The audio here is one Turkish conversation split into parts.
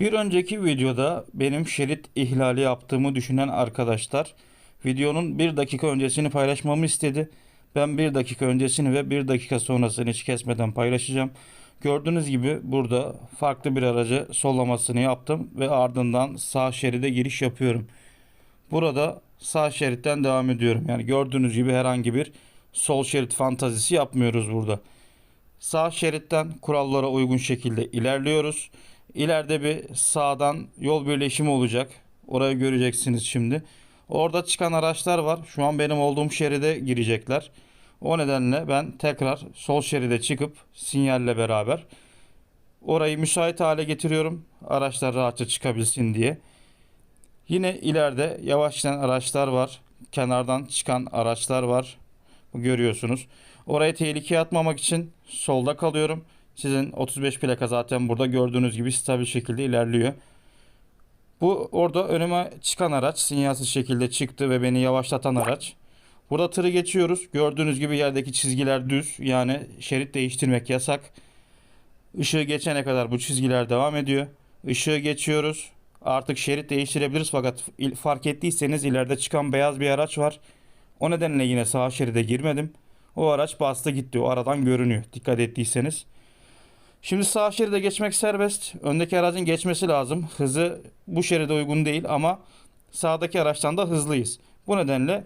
Bir önceki videoda benim şerit ihlali yaptığımı düşünen arkadaşlar videonun bir dakika öncesini paylaşmamı istedi. Ben bir dakika öncesini ve bir dakika sonrasını hiç kesmeden paylaşacağım. Gördüğünüz gibi burada farklı bir aracı sollamasını yaptım ve ardından sağ şeride giriş yapıyorum. Burada sağ şeritten devam ediyorum. Yani gördüğünüz gibi herhangi bir sol şerit fantazisi yapmıyoruz burada. Sağ şeritten kurallara uygun şekilde ilerliyoruz. İleride bir sağdan yol birleşimi olacak. Orayı göreceksiniz şimdi. Orada çıkan araçlar var. Şu an benim olduğum şeride girecekler. O nedenle ben tekrar sol şeride çıkıp sinyalle beraber orayı müsait hale getiriyorum. Araçlar rahatça çıkabilsin diye. Yine ileride yavaşlayan araçlar var. Kenardan çıkan araçlar var. Görüyorsunuz. Orayı tehlikeye atmamak için solda kalıyorum. Sizin 35 plaka zaten burada gördüğünüz gibi stabil şekilde ilerliyor. Bu orada önüme çıkan araç sinyalsiz şekilde çıktı ve beni yavaşlatan araç. Burada tırı geçiyoruz. Gördüğünüz gibi yerdeki çizgiler düz. Yani şerit değiştirmek yasak. Işığı geçene kadar bu çizgiler devam ediyor. Işığı geçiyoruz. Artık şerit değiştirebiliriz fakat fark ettiyseniz ileride çıkan beyaz bir araç var. O nedenle yine sağ şeride girmedim. O araç bastı gitti. O aradan görünüyor. Dikkat ettiyseniz. Şimdi sağ şeride geçmek serbest. Öndeki aracın geçmesi lazım. Hızı bu şeride uygun değil ama sağdaki araçtan da hızlıyız. Bu nedenle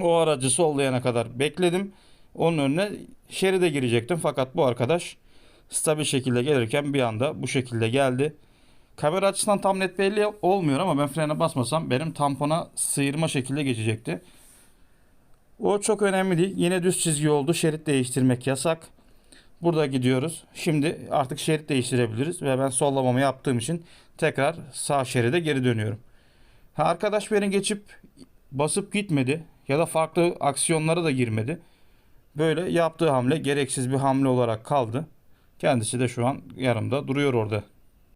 o aracı sollayana kadar bekledim. Onun önüne şeride girecektim fakat bu arkadaş stabil şekilde gelirken bir anda bu şekilde geldi. Kamera açısından tam net belli olmuyor ama ben frene basmasam benim tampona sıyırma şekilde geçecekti. O çok önemli değil. Yine düz çizgi oldu. Şerit değiştirmek yasak. Burada gidiyoruz. Şimdi artık şerit değiştirebiliriz ve ben sollamamı yaptığım için tekrar sağ şeride geri dönüyorum. Ha, arkadaş beni geçip basıp gitmedi ya da farklı aksiyonlara da girmedi. Böyle yaptığı hamle gereksiz bir hamle olarak kaldı. Kendisi de şu an yanımda duruyor orada.